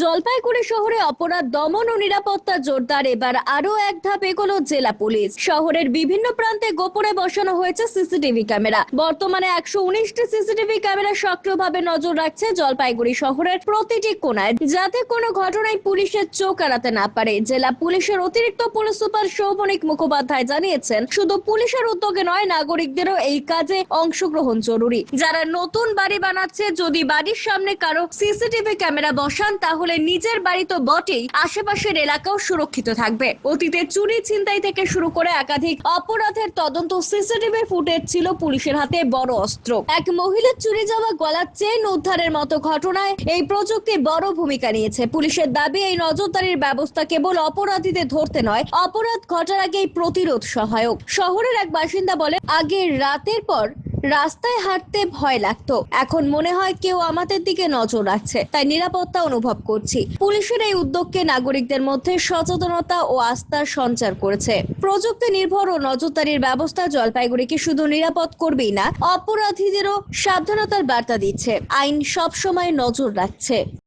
জলপাইগুড়ি শহরে অপরাধ, দমন ও নিরাপত্তা জোরদার। এবার আরও এক ধাপ এগোলো জেলা পুলিশ। শহরের বিভিন্ন প্রান্তে গোপনে বসানো হয়েছে সিসিটিভি ক্যামেরা। বর্তমানে একশো উনিশটি সিসিটিভি ক্যামেরা সক্রিয়ভাবে নজর রাখছে জলপাইগুড়ি শহরের প্রতিটি কোনায়, যাতে কোনো ঘটনায় পুলিশের চোখ এড়াতে না পারে। জেলা পুলিশের অতিরিক্ত পুলিশ সুপার সৌমনিক মুখোপাধ্যায় জানিয়েছেন, শুধু পুলিশের উদ্যোগে নয়, নাগরিকদেরও এই কাজে অংশগ্রহণ জরুরি। যারা নতুন বাড়ি বানাচ্ছে, যদি বাড়ির সামনে কারও সিসিটিভি ক্যামেরা বসান, তাহলে নিজের বাড়ি তো বটেই, আশেপাশের এলাকাও সুরক্ষিত থাকবে। অতীতে চুরি ছিনতাই থেকে শুরু করে একাধিক অপরাধের তদন্ত সিসিটিভি ফুটেজ ছিল পুলিশের হাতে বড় অস্ত্র। এক মহিলার চুরি যাওয়া গলার চেন উদ্ধারের মতো ঘটনায় এই প্রযুক্তি বড় ভূমিকা নিয়েছে। পুলিশের দাবি, এই নজরদারির ব্যবস্থা কেবল অপরাধীদের ধরতে নয়, অপরাধ ঘটার আগেই প্রতিরোধ সহায়ক। শহরের এক বাসিন্দা বলে আগে রাতের পর রাস্তায় হাঁটতে ভয় লাগতো। এখন মনে হয় কেউ আমাদের দিকে নজর রাখছে, তাই নিরাপত্তা অনুভব করছি। পুলিশের এই উদ্যোগকে নাগরিকদের মধ্যে সচেতনতা ও আস্থার সঞ্চার করেছে। প্রযুক্তি নির্ভর ও নজরদারির ব্যবস্থা জলপাইগুড়িকে শুধু নিরাপদ করবেই না, অপরাধীদেরও সাবধানতার বার্তা দিচ্ছে। আইন সবসময় নজর রাখছে।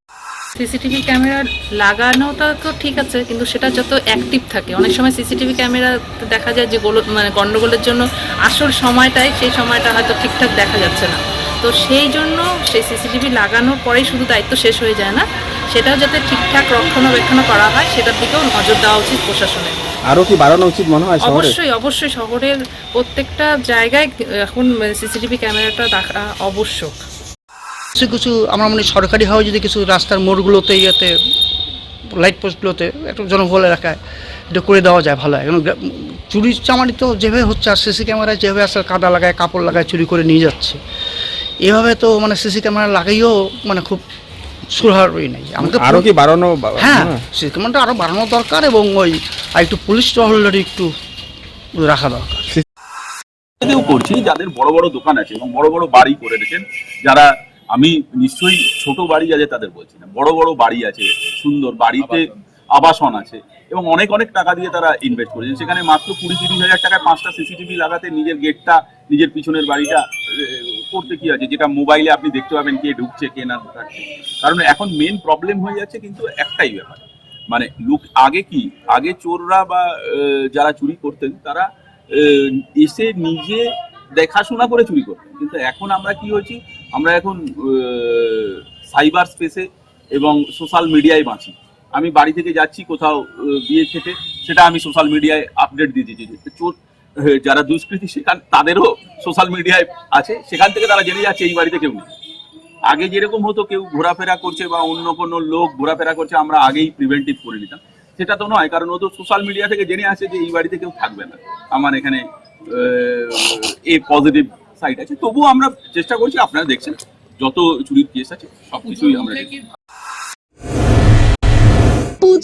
সিসিটিভি ক্যামেরা লাগানোটা তো ঠিক আছে কিন্তু সেটা যত অ্যাক্টিভ থাকে। অনেক সময় সিসিটিভি ক্যামেরা দেখা যায় যে গোল মানে গণ্ডগোলের জন্য আসল সময়টাই সেই সময়টা হয়তো ঠিকঠাক দেখা যাচ্ছে না। তো সেই জন্য সেই সিসিটিভি লাগানোর পরেই শুধু দায়িত্ব শেষ হয়ে যায় না সেটাও যাতে ঠিকঠাক রক্ষণাবেক্ষণ করা হয় সেটার দিকেও নজর দেওয়া উচিত প্রশাসনের। আরও কি বাড়ানো উচিত মনে হয় অবশ্যই অবশ্যই শহরের প্রত্যেকটা জায়গায় এখন সিসিটিভি ক্যামেরাটা দেখা আবশ্যক কিছু কিছু আমরা মনে হয় সরকারিভাবে যদি কিছু রাস্তার মোড়গুলোতে ইয়েতে লাইট পোস্টগুলোতে একটু জনবহুল এলাকায় এটা করে দেওয়া যায় ভালো হয়। কারণ চুরি চামারি তো যেভাবে হচ্ছে আর সিসি ক্যামেরায় যেভাবে আসলে কাদা লাগায় কাপড় লাগায় চুরি করে নিয়ে যাচ্ছে এভাবে তো মানে সিসি ক্যামেরা লাগাইও মানে খুব সুরহারই নেই। আমাকে আরও কি বাড়ানো হ্যাঁ সিসি ক্যামেরাটা আরও বাড়ানো দরকার এবং ওই আর একটু পুলিশ টহলদারি একটু রাখা দরকার। করছি যাদের বড় বড় দোকান আছে এবং বড় বড় বাড়ি করে রেখেছেন যারা আমি নিশ্চয়ই ছোট বাড়ি আছে তাদের বলছি না, বড় বড় বাড়ি আছে, সুন্দর বাড়িতে আবাসন আছে এবং অনেক অনেক টাকা দিয়ে তারা ইনভেস্ট করেছেন সেখানে মাত্র কুড়ি তিরিশ হাজার টাকায় পাঁচটা সিসিটিভি লাগাতে নিজের গেটটা নিজের পিছনের বাড়িটা করতে কি আছে? যেটা মোবাইলে আপনি দেখতে পাবেন কে ঢুকছে, কে না ঢুকাচ্ছে কারণ এখন মেন প্রবলেম হয়ে যাচ্ছে কিন্তু একটাই ব্যাপার। মানে লোক আগে কি? আগে চোররা বা যারা চুরি করতেন, তারা এসে নিজে দেখাশোনা করে চুরি করতেন কিন্তু এখন আমরা কি হয়েছি, আমরা এখন সাইবার স্পেসে এবং সোশ্যাল মিডিয়ায় বাঁচি। আমি বাড়ি থেকে যাচ্ছি, কোথাও বিয়ে খেতে, সেটা আমি সোশ্যাল মিডিয়ায় আপডেট দিয়ে দিচ্ছি চোর যারা দুষ্কৃতী, সেখান, তাদেরও সোশ্যাল মিডিয়ায় আছে। সেখান থেকে তারা জেনে যাচ্ছে, এই বাড়িতে কেউ নেই। আগে যেরকম হতো, কেউ ঘোরাফেরা করছে বা অন্য কোনো লোক ঘোরাফেরা করছে, আমরা আগেই প্রিভেন্টিভ করে নিতাম। সেটা তো নয়, কারণ ও তো সোশ্যাল মিডিয়া থেকে জেনে আসে যে এই বাড়িতে কেউ থাকবে না। আমার এখানে এ পজিটিভ সাইড আছে তবুও আমরা চেষ্টা করছি, আপনারা দেখছেন, যত চুরির কেস আছে সব কিছুই আমরা।